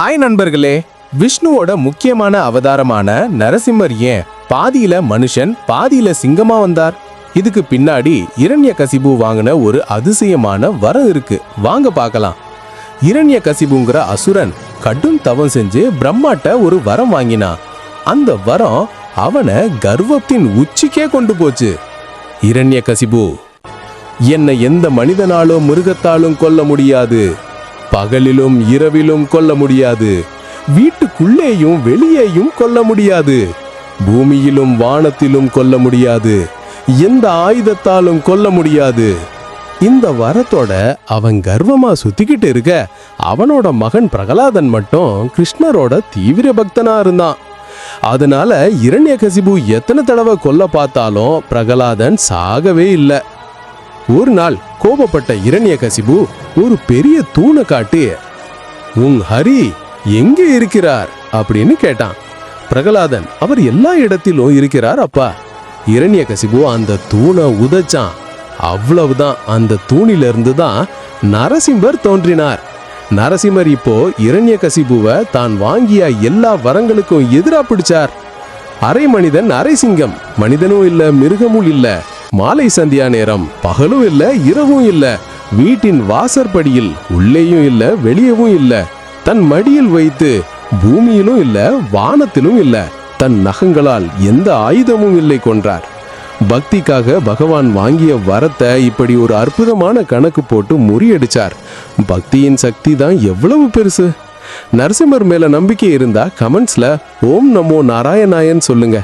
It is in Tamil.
ஹாய் நண்பர்களே விஷ்ணுவோட முக்கியமான அவதாரமான நரசிம்மர் ஏன் பாதியில மனுஷன் பாதியில சிங்கமா வந்தார்? இதுக்கு பின்னாடி இரண்ய கசிபு வாங்கின ஒரு அதிசயமான வரம் இருக்கு. வாங்க பார்க்கலாம். இரண்ய கசிபுங்கிற அசுரன் கடும் தவம் செஞ்சு பிரம்மாட்ட ஒரு வரம் வாங்கினான் அந்த வரம் அவனை கர்வத்தின் உச்சிக்கே கொண்டு போச்சு. இரண்ய கசிபு என்னை எந்த மனிதனாலும் மிருகத்தாலும் கொல்ல முடியாது. பகலிலும் இரவிலும் கொல்ல முடியாது. வீட்டுக்குள்ளேயும் வெளியேயும் கொல்ல முடியாது. பூமியிலும் வானத்திலும் கொல்ல முடியாது. எந்த ஆயுதத்தாலும் கொல்ல முடியாது. இந்த வரத்தோட அவன் கர்வமா சுத்திக்கிட்டு இருக்க அவனோட மகன் பிரகலாதன் மட்டும் கிருஷ்ணரோட தீவிர பக்தனா இருந்தான். அதனால இரண்யகசிபு எத்தனை தடவை கொல்ல பார்த்தாலும் பிரகலாதன் சாகவே இல்லை. ஒரு நாள் கோபப்பட்ட இரண்யகசிபு ஒரு பெரிய தூணை காட்டி உன் ஹரி எங்கே இருக்கிறார்? அப்படின்னு கேட்டான். பிரகலாதன் அவர் எல்லா இடத்திலும் இருக்கிறார் அப்பா. இரண்யகசிபு அந்த தூணை உதைச்சான். அவ்வளவுதான் அந்த தூணிலிருந்து தான் நரசிம்மர் தோன்றினார். நரசிம்மர் இப்போ இரண்யகசிபுவை தான் வாங்கிய எல்லா வரங்களுக்கும் எதிராக பிடிச்சார். அரை மனிதன் அரை சிங்கம் மனிதனும் இல்ல மிருகமும் இல்லை. மாலை சந்தியா நேரம் பகலும் இல்ல இரவும் இல்ல. வீட்டின் வாசற்படியில் உள்ளேயும் இல்ல வெளியவும் இல்ல. தன் மடியில் வைத்து பூமியிலும் இல்ல வானத்திலும் இல்ல. தன் நகங்களால் எந்த ஆயுதமும் இல்லை கொன்றார். பக்திக்காக பகவான் வாங்கிய வரத்தை இப்படி ஒரு அற்புதமான கணக்கு போட்டு முறியடிச்சார். பக்தியின் சக்தி தான் எவ்வளவு பெருசு. நரசிம்மர் மேல நம்பிக்கை இருந்தா கமெண்ட்ஸ்ல ஓம் நமோ நாராயணாயன் சொல்லுங்க.